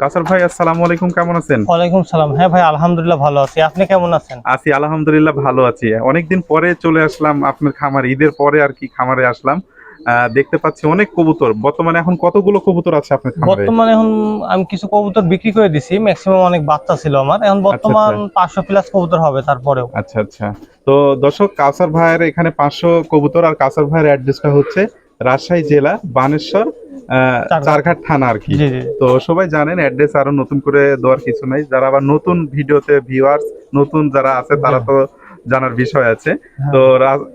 কাসার ভাই আসসালামু আলাইকুম কেমন আছেন? ওয়ালাইকুম সালাম। হ্যাঁ ভাই আলহামদুলিল্লাহ ভালো আছি। আপনি কেমন আছেন? আছি আলহামদুলিল্লাহ ভালো আছি। অনেকদিন পরে চলে আসলাম আপনার খামার ঈদের পরে আর কি খামারে আসলাম। দেখতে পাচ্ছি অনেক কবুতর। বর্তমানে এখন কতগুলো কবুতর আছে আপনার খামারে? বর্তমানে এখন আমি কিছু কবুতর বিক্রি করে দিছি। ম্যাক্সিমাম অনেক বাচ্চা ছিল আমার। এখন বর্তমান পাঁচশো প্লাস কবুতর হবে তারপরেও। আচ্ছা আচ্ছা। তো দর্শক কাসার ভাইয়ের এখানে পাঁচশো কবুতর আর কাসার ভাইয়ের অ্যাড্রেসটা হচ্ছে রাজশাহী জেলা বানেশ্বর চারঘাট। থানা আর কি। তো সবাই জানেন অ্যাড্রেস আরও নতুন করে দেওয়ার কিছু নাই। যারা আবার নতুন ভিডিওতে ভিউয়ার্স নতুন যারা আছে তারা তো জানার বিষয় আছে। হ্যাঁ। তো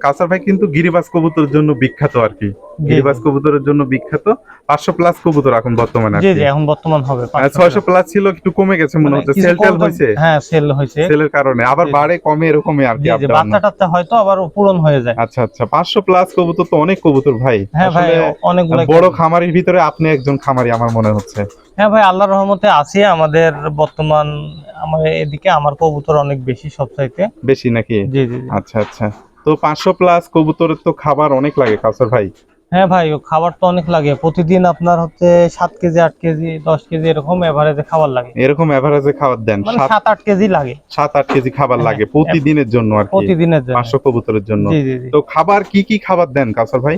কাসার ভাই কিন্তু গিরিবাজ কবুতরের জন্য বিখ্যাত আর কি। গিরিবাজ কবুতরের জন্য বিখ্যাত। পাঁচশো প্লাস কবুতর এখন বর্তমানে জি জি এখন বর্তমান হবে ছয়শো প্লাস ছিল একটু কমে গেছে মনে মানে হচ্ছে। সেল টেল হয়েছে? হ্যাঁ সেল হয়েছে। সেলের কারণে। আবার। বাড়ে কমে এরকমই আর কি। বাচ্চা টাচ্চা হয়তো আবার পূরণ হয়ে যায়। আচ্ছা আচ্ছা পাঁচশো প্লাস কবুতর তো অনেক কবুতর ভাই। হ্যাঁ ভাই অনেক বড় খামারির ভিতরে আপনি একজন খামারি আমার মনে হচ্ছে। হ্যাঁ ভাই আল্লাহর রহমতে আছি। আমাদের বর্তমান আমার এদিকে আমার কবুতর অনেক বেশি সবচাইতে। বেশি নাকি? জি জি। আচ্ছা আচ্ছা। তো পাঁচশো প্লাস কবুতরের তো খাবার অনেক লাগে কাউসার ভাই। হ্যাঁ ভাই খাবার তো অনেক লাগে। প্রতিদিন আপনার হচ্ছে সাত কেজি আট কেজি দশ কেজি এরকম এভারেজে খাবার লাগে। এরকম এভারেজে খাবার দেন মানে সাত আট কেজি লাগে। সাত আট কেজি খাবার হ্যাঁ, লাগে প্রতিদিনের জন্য আর প্রতিদিনের জন্য। পাঁচশো কবুতরের জন্য। জি জি জি। তো খাবার কি কি খাবার দেন কাউসার ভাই?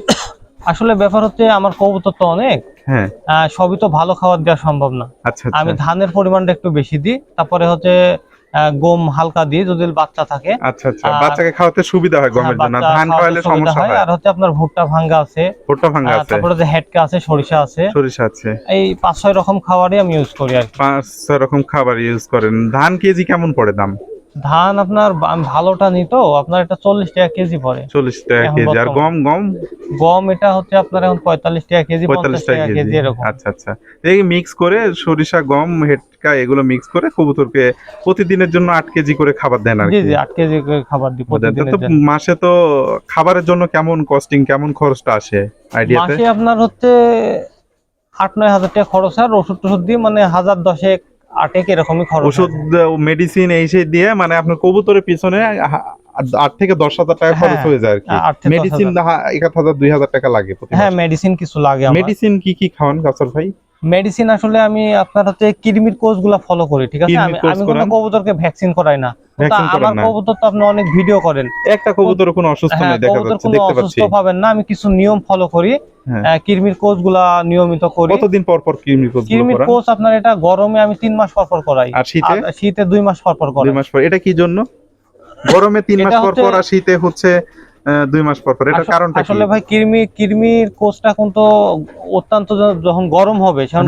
আসলে ব্যাপার হচ্ছে আমার কবুতর তো অনেক। হ্যাঁ। সবই তো ভালো খাবার দেওয়া সম্ভব না। আচ্ছা আমি আচ্ছা ধানের পরিমাণটা একটু বেশি দিই তারপরে হচ্ছে গম হালকা দিয়ে যদি বাচ্চা থাকে। আচ্ছা আচ্ছা। বাচ্চাকে খাওয়াতে সুবিধা হয় গমের হ্যাঁ, জন্য। ধান খাওয়ালে সমস্যা হয়। আর হচ্ছে আপনার ভুট্টা ভাঙ্গা আছে। ভুট্টা ভাঙ্গা আছে। তারপরে যে হেডকা আছে সরিষা আছে। সরিষা আছে। এই পাঁচ ছয় রকম খাবারই আমি ইউজ করি আর পাঁচ ছয় রকম খাবার ইউজ করেন। ধান কেজি কেমন পড়ে দাম? ধান আপনার ভালোটা নিতো আপনার এটা চল্লিশ টাকা কেজি পড়ে। চল্লিশ টাকা কেজি। আর গম গম? গম এটা হচ্ছে আপনার এখন পঁয়তাল্লিশ টাকা কেজি পঁয়তাল্লিশ টাকা কেজি। এরকম। আচ্ছা আচ্ছা। এই মিক্স করে সরিষা গম হেটকা এগুলো মিক্স করে কবুতরকে প্রতিদিনের জন্য আট কেজি করে খাবার দেন আর জি কি। জি আট কেজি করে খাবার দিই দেন। প্রতিদিনের তো জন্য। মাসে তো খাবারের জন্য কেমন কস্টিং কেমন খরচটা আসে? আইডিয়াতে মাসে আপনার হচ্ছে আট নয় হাজার টাকা খরচ আর ওষুধ টষুধ দিয়ে মানে হাজার দশেক আটেক এরকমই খরচ ওষুধ মেডিসিন এই সেই দিয়ে মানে আপনার কবুতরের পিছনে আট থেকে দশ হাজার টাকা খরচ হ্যাঁ, হয়ে যায় আর কি। মেডিসিন এক হাজার দুই হাজার টাকা লাগে হ্যাঁ মেডিসিন কিছু লাগে মেডিসিন কি কি খাওয়ান কাসর ভাই? মেডিসিন আসলে আমি আপনার হচ্ছে কৃমির কোর্সগুলা ফলো করি ঠিক আছে? আমি কোনো? কবুতরকে ভ্যাকসিন করাই না। আমার কবুতর তো আপনি অনেক ভিডিও করেন। একটা কবুতর কোনো অসুস্থ হ্যাঁ নেই দেখা যাচ্ছে দেখতে পাচ্ছি। অসুস্থ পাবেন না আমি কিছু নিয়ম ফলো করি। হ্যাঁ। কোর্সগুলা নিয়মিত করি। কতদিন পর আপনার এটা গরমে আমি মাস পর পর করাই। আর শীতে? শীতে দুই মাস পর পর মাস পর। এটা কি জন্য? গরমে তিন মাস পর পর আর শীতে হচ্ছে দুই মাস পর পর। এটার কারণটা আসলে ভাই কৃমি কৃমির কোষটা কিন্তু অত্যন্ত যখন গরম হবে সেখন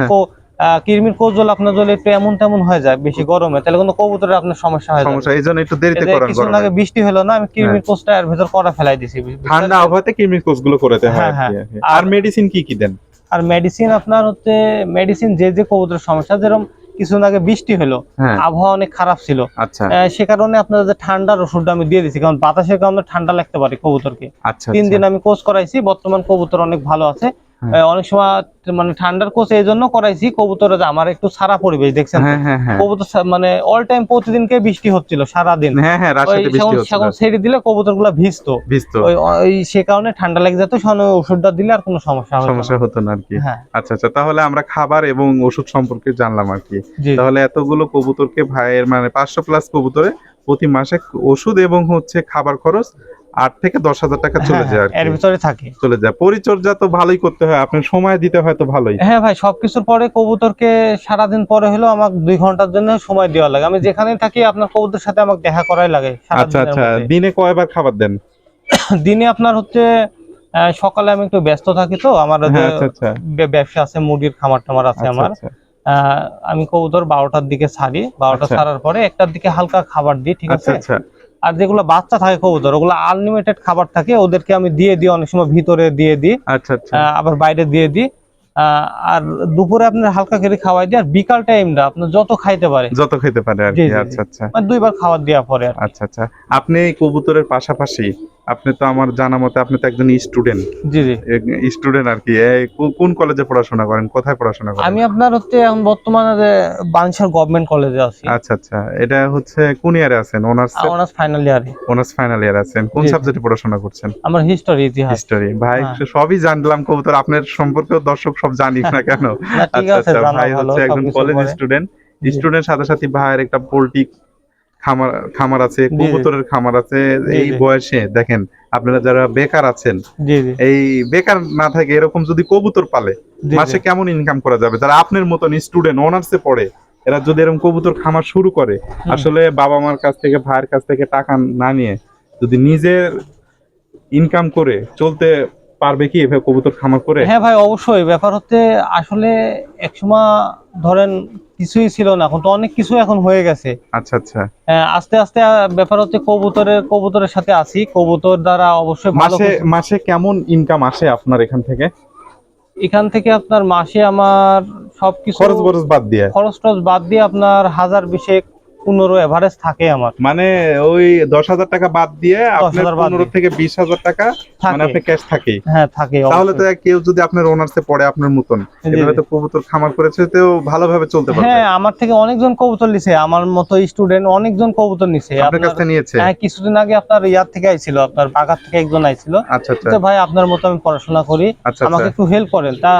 হ্যাঁ। কো- আহ, কৃমির জল আপনার জলে একটু এমন তেমন হয়ে যায় বেশি গরমে তাহলে কিন্তু কবুতরের আপনার সমস্যা হয়ে সমস্যা এই জন্য একটু দেরিতে যে কিছুদিন আগে বৃষ্টি হলো না আমি কৃমির কোষটা এর ভেতর করা ফেলাই দিছি ঠান্ডা? আবহাওয়াতে কৃমির কোষগুলো করাতে হয় হ্যাঁ, আর কি। হ্যাঁ। মেডিসিন কি কি দেন আর মেডিসিন আপনার হচ্ছে মেডিসিন যে যে কবুতরের সমস্যা যেরকম কিছুদিন আগে বৃষ্টি হলো হ্যাঁ আবহাওয়া অনেক খারাপ ছিল আচ্ছা সে কারণে আপনার যে ঠান্ডার ওষুধটা আমি দিয়ে দিছি কারণ বাতাসের কারণে ঠান্ডা লাগতে পারে কবুতরকে আচ্ছা তিন আচ্ছা। দিন আমি কোর্স করাইছি বর্তমান কবুতর অনেক ভালো আছে হ্যাঁ। অনেক সময় মানে ঠান্ডার কোর্স এই জন্য করাইছি কবুতরে যে আমার একটু সারা পরিবেশ দেখছেন হ্যাঁ হ্যাঁ হ্যাঁ। কবুতর মানে অল টাইম প্রতিদিনকে বৃষ্টি হচ্ছিল সারা দিন হ্যাঁ হ্যাঁ ওই রাজশাহীতে বৃষ্টি সেখন- হচ্ছে সেখন ছেড়ে দিলে কবুতরগুলা ভিজতো। ভিজতো। ওই সে কারণে ঠান্ডা লেগে যেত ওষুধটা দিলে আর কোনো সমস্যা সমস্যা হতো না আর কি। হ্যাঁ। আচ্ছা আচ্ছা তাহলে আমরা খাবার এবং ওষুধ সম্পর্কে জানলাম আর কি। তাহলে এতগুলো কবুতরকে ভাইয়ের মানে পাঁচশো প্লাস কবুতরে প্রতি মাসে ওষুধ এবং হচ্ছে খাবার খরচ আট থেকে দশ হাজার টাকা চলে হ্যাঁ, যায় এর ভিতরে থাকে। চলে যায়। পরিচর্যা তো ভালোই করতে হয়। আপনার সময় দিতে হয় তো ভালোই। হ্যাঁ ভাই সবকিছুর পরে কবুতরকে সারাদিন পরে হলেও আমাকে দুই ঘণ্টার জন্য সময় দেওয়া লাগে। আমি যেখানে থাকি আপনার কবুতর সাথে আমাকে দেখা করাই লাগে আচ্ছা আচ্ছা। দিনে কয়বার খাবার দেন? দিনে আপনার হচ্ছে সকালে আমি একটু ব্যস্ত থাকি তো। আমার হ্যাঁ আচ্ছা আচ্ছা। ব্যবসা আছে মুরগির খামার টামার আছে আচ্ছা, আমার। আমি কবুতর বারোটার দিকে ছাড়ি। বারোটা। ছাড়ার পরে একটার দিকে হালকা খাবার দিই ঠিক আছে? আচ্ছা। আর যেগুলো বাচ্চা থাকে কবুতর ওগুলো আনলিমিটেড খাবার থাকে ওদেরকে আমি দিয়ে দিই অনেক সময় ভিতরে দিয়ে দিই আচ্ছা আচ্ছা। আবার বাইরে দিয়ে দিই। আহ, আর দুপুরে আপনার হালকা করে খাওয়াই দিয়ে আর বিকাল টাইমটা আপনার যত খাইতে পারে। যত খাইতে পারে আর কি। আচ্ছা আচ্ছা। মানে দুইবার খাবার দেওয়া পরে আচ্ছা আচ্ছা। আপনি কবুতরের পাশাপাশি আপনি তো আমার জানা মতে আপনি তো একজন স্টুডেন্ট জি জি। স্টুডেন্ট আর কি। কোন কলেজে পড়াশোনা করেন? কোথায় পড়াশোনা করেন? আমি আপনার হচ্ছে এখন বর্তমানে বাঞ্ছার গভর্নমেন্ট কলেজে আছি। আচ্ছা আচ্ছা। এটা হচ্ছে কোন ইয়ারে আছেন? অনার্স অনার্স ফাইনাল ইয়ারে অনার্স ফাইনাল ইয়ার আছেন। কোন। সাবজেক্টে পড়াশোনা করছেন? আমার হিস্টরি ইতিহাস। হিস্টোরি ভাই হ্যাঁ। সবই জানলাম কবুতর। আপনার সম্পর্কেও দর্শক সব জানিস না কেন? আচ্ছা আচ্ছা। ভাই হচ্ছে একজন কলেজ স্টুডেন্ট স্টুডেন্ট সাথে সাথে ভাইয়ের একটা পোল্ট্রি খামার খামার আছে। কবুতরের খামার আছে এই বয়সে দেখেন আপনারা যারা বেকার আছেন এই বেকার না থাকে এরকম যদি কবুতর পালে মাসে কেমন ইনকাম করা যাবে? যারা আপনার মতন স্টুডেন্ট অনার্সে পড়ে এরা যদি এরকম কবুতর খামার শুরু করে আসলে বাবা মার কাছ থেকে ভাইয়ের কাছ থেকে টাকা না নিয়ে যদি নিজের ইনকাম করে চলতে পারবে কি এভাবে কবুতর খামার করে? হ্যাঁ ভাই অবশ্যই। ব্যাপার হচ্ছে আসলে একসময় ধরেন কিছুই ছিল না এখন তো অনেক কিছু এখন হয়ে গেছে। আচ্ছা আচ্ছা। আস্তে আস্তে ব্যাপার হচ্ছে কবুতরের কবুতরের সাথে আছি। কবুতর দ্বারা অবশ্যই মাসে মাসে কেমন ইনকাম আসে আপনার এখান থেকে? এখান থেকে আপনার মাসে আমার সবকিছু খরচ বরচ বাদ দিয়ে? খরচ টরচ বাদ দিয়ে আপনার হাজার বিশেক পনেরো এভারেজ থাকে আমার। মানে ওই দশ হাজার টাকা বাদ দিয়ে আপনার 10,000 বাদ পনেরো থেকে বিশ হাজার টাকা মানে আপনি ক্যাশ থাকেই। হ্যাঁ থাকে তাহলে তো কেউ যদি আপনার ওনার্সে পড়ে আপনার মতন এভাবে তো কবুতর খামার করেছে তো ভালোভাবে চলতে পারবে। হ্যাঁ আমার থেকে অনেকজন কবুতর নিছে আমার মতো স্টুডেন্ট অনেকজন কবুতর নিছে। আপনার কাছ থেকে নিয়েছে? হ্যাঁ কিছুদিন আগে আপনার ইয়ার থেকে আইছিল আপনার বাগার থেকে একজন আইছিল। আচ্ছা আচ্ছা। ভাই আপনার মতো আমি পড়াশোনা করি আচ্ছা আমাকে আচ্ছা একটু হেল্প করেন। তা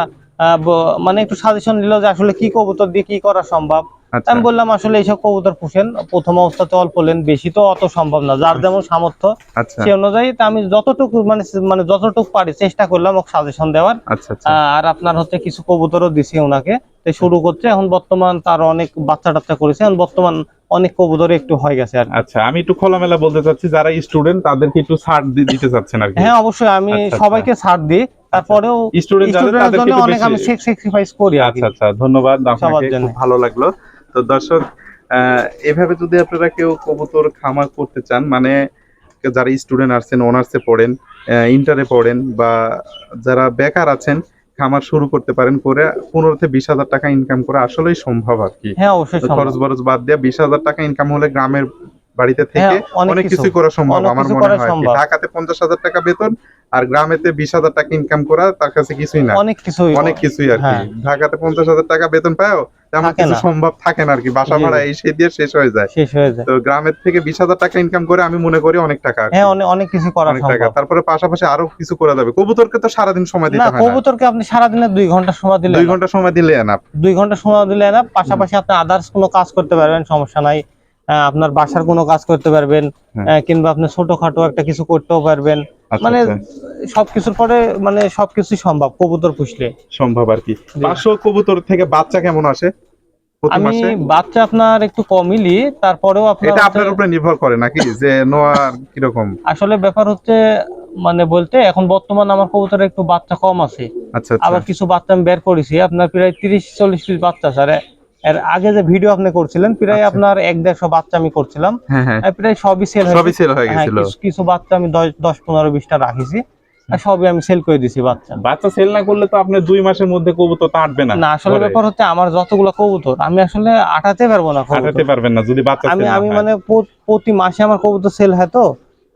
মানে একটু সাজেশন দিল যে আসলে কি কবুতর দিয়ে কি করা সম্ভব। আচ্ছা। আমি বললাম আসলে এইসব কবুতর পুষেন। প্রথম অবস্থাতে অল্প লেন বেশি তো অত সম্ভব না। যার যেমন সামর্থ্য আচ্ছা। সে অনুযায়ী আমি যতটুকু মানে মানে যতটুকু পারি চেষ্টা করলাম ওকে সাজেশন দেওয়ার। আচ্ছা আর আপনার হচ্ছে কিছু কবুতরও দিছি ওনাকে। শুরু করছে। এখন বর্তমান তার অনেক বাচ্চা টাচ্চা করেছে। এখন বর্তমান অনেক কবুতর একটু হয়ে গেছে আর আচ্ছা আমি একটু খোলামেলা বলতে চাচ্ছি যারা স্টুডেন্ট তাদেরকে একটু ছাড় দিতে চাচ্ছেন আর কি। হ্যাঁ অবশ্যই। আমি। সবাইকে ছাড় দিই। তারপরেও স্টুডেন্ট যারা জন্য অনেক আমি স্যাক্রিফাইস করি আচ্ছা আচ্ছা ধন্যবাদ আপনাকে খুব ভালো লাগল। তো দর্শক এভাবে যদি আপনারা কেউ কবুতর খামার করতে চান মানে যারা স্টুডেন্ট আছেন অনার্সে পড়েন ইন্টারে পড়েন বা যারা বেকার আছেন খামার শুরু করতে পারেন করে পনেরো থেকে বিশ হাজার টাকা ইনকাম করা আসলেই সম্ভব আর কি। হ্যাঁ অবশ্যই খরচ বরচ বাদ দিয়ে বিশ হাজার টাকা ইনকাম হলে গ্রামের বাড়িতে থেকে হ্যাঁ, অনেক কিছু। করা সম্ভব আমার মনে হয়। ঢাকাতে পঞ্চাশ হাজার টাকা বেতন আর গ্রামেতে বিশ হাজার টাকা ইনকাম করা তার কাছে কিছুই না। অনেক কিছুই অনেক কিছুই আর কি। হ্যাঁ। ঢাকাতে পঞ্চাশ হাজার টাকা বেতন পাও তেমন কিছু সম্ভব থাকে না আর কি। বাসা ভাড়া এই সেই দিয়ে শেষ হয়ে যায়। শেষ হয়ে যায়। তো গ্রামের থেকে বিশ হাজার টাকা ইনকাম করে আমি মনে করি অনেক টাকা হ্যাঁ অনেক কিছু করা অনেক টাকা। তারপরে পাশাপাশি আরও কিছু করা যাবে। কবুতরকে তো সারাদিন সময় দিতে হয় না। কবুতরকে আপনি সারাদিনে দুই ঘণ্টা সময় দিলে দুই ঘণ্টা সময় দিলে না দুই ঘণ্টা সময় দিলে না পাশাপাশি আপনি আদার্স কোনো কাজ করতে পারবেন সমস্যা নাই। আপনার বাসার কোনো কাজ করতে পারবেন হ্যাঁ। কিংবা আপনি ছোটখাটো একটা কিছু করতেও পারবেন। আচ্ছা, মানে আচ্ছা, সবকিছুর পরে মানে সবকিছুই সম্ভব কবুতর পুষলে। সম্ভব আর কি। পাঁচশো কবুতর থেকে বাচ্চা কেমন আসে আমি বাচ্চা আপনার একটু কমই লি তারপরেও আপনার এটা আপনার উপরে নির্ভর করে নাকি যে নোয়া কীরকম? আসলে ব্যাপার হচ্ছে মানে বলতে এখন বর্তমান আমার কবুতরের একটু বাচ্চা কম আছে। আচ্ছা আবার কিছু বাচ্চা আমি বের করেছি আপনার প্রায় তিরিশ চল্লিশ পিস বাচ্চা স্যার এর আগে যে ভিডিও আপনি করছিলেন প্রায় আচ্ছা। আপনার এক দেড়শো বাচ্চা আমি করছিলাম। হ্যাঁ হ্যাঁ। প্রায় সবই সেল সবই সেল হয়ে গেছিল। কিছু বাচ্চা আমি দশ পনেরো বিশটা রাখিছি। সবই আমি সেল করে দিছি বাচ্চা। বাচ্চা সেল না করলে তো আপনি দুই মাসের মধ্যে কবুতর তো আটবে না না আসলে ব্যাপার হচ্ছে আমার যতগুলো কবুতর আমি আসলে আটাতে পারব না। আটাতে পারবেন না যদি বাচ্চা আমি আমি মানে প্রতি মাসে আমার কবুতর সেল হয় তো।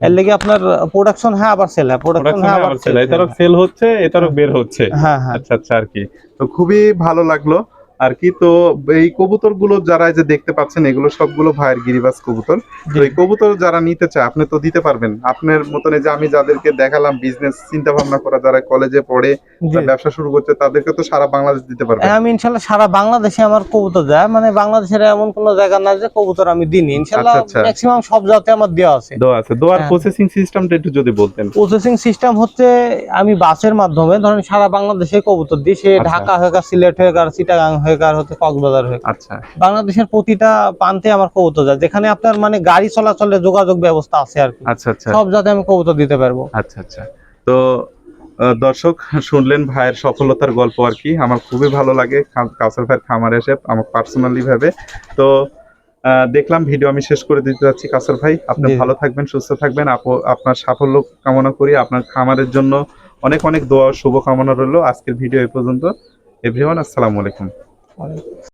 এর লেগে আপনার প্রোডাকশন হ্যাঁ আবার সেল হয়। প্রোডাকশন হ্যাঁ আবার সেল এটারও সেল হচ্ছে এটারও বের হচ্ছে। হ্যাঁ হ্যাঁ। আচ্ছা আচ্ছা আর কি। তো খুবই ভালো লাগল। আর কি তো এই কবুতরগুলো যারা যে দেখতে পাচ্ছেন এগুলো সবগুলো ভাইয়ের গিরিবাজ কবুতর। তো এই কবুতর যারা নিতে চায় আপনি তো দিতে পারবেন। আপনার মতন যে আমি যাদেরকে দেখালাম বিজনেস চিন্তা ভাবনা করা যারা কলেজে পড়ে ব্যবসা শুরু করছে তাদেরকে তো সারা বাংলাদেশ দিতে পারবেন। হ্যাঁ, আমি ইনশাল্লাহ সারা বাংলাদেশে আমার কবুতর দেয়। মানে বাংলাদেশের এমন কোনো জায়গা না যে কবুতর আমি দিইনি। ইনশাল্লাহ আচ্ছা, আচ্ছা। ম্যাক্সিমাম সব জাতে আমার দেওয়া আছে। দোয়া আছে। দোয়ার। প্রসেসিং সিস্টেমটা একটু যদি বলতেন। প্রসেসিং সিস্টেম হচ্ছে আমি বাসের মাধ্যমে ধরেন সারা বাংলাদেশে কবুতর দিই। সে আচ্ছা। ঢাকা হয়ে গা সিলেট হয়ে গা চিটাগাং হয়ে গা হচ্ছে কক্সবাজার হয়ে আচ্ছা। বাংলাদেশের প্রতিটা প্রান্তে আমার কবুতর যায়। যেখানে আপনার মানে গাড়ি চলাচলের যোগাযোগ ব্যবস্থা আছে আর কি। আচ্ছা আচ্ছা। সব জাতে আমি কবুতর দিতে পারব। আচ্ছা আচ্ছা। তো দর্শক শুনলেন ভাইয়ের সফলতার গল্প আর কি। আমার খুবই ভালো লাগে কাউসার ভাইয়ের খামারে এসে আমার পার্সোনালি ভাবে। তো আহ, দেখলাম ভিডিও আমি শেষ করে দিতে যাচ্ছি কাউসার ভাই। আপনি ভালো থাকবেন সুস্থ থাকবেন। আপু- আপনার সাফল্য কামনা করি। আপনার খামারের জন্য অনেক অনেক দোয়া শুভকামনা রইল। আজকের ভিডিও এই পর্যন্ত। এভরিওয়ান আসসালামু আলাইকুম। 好嘞。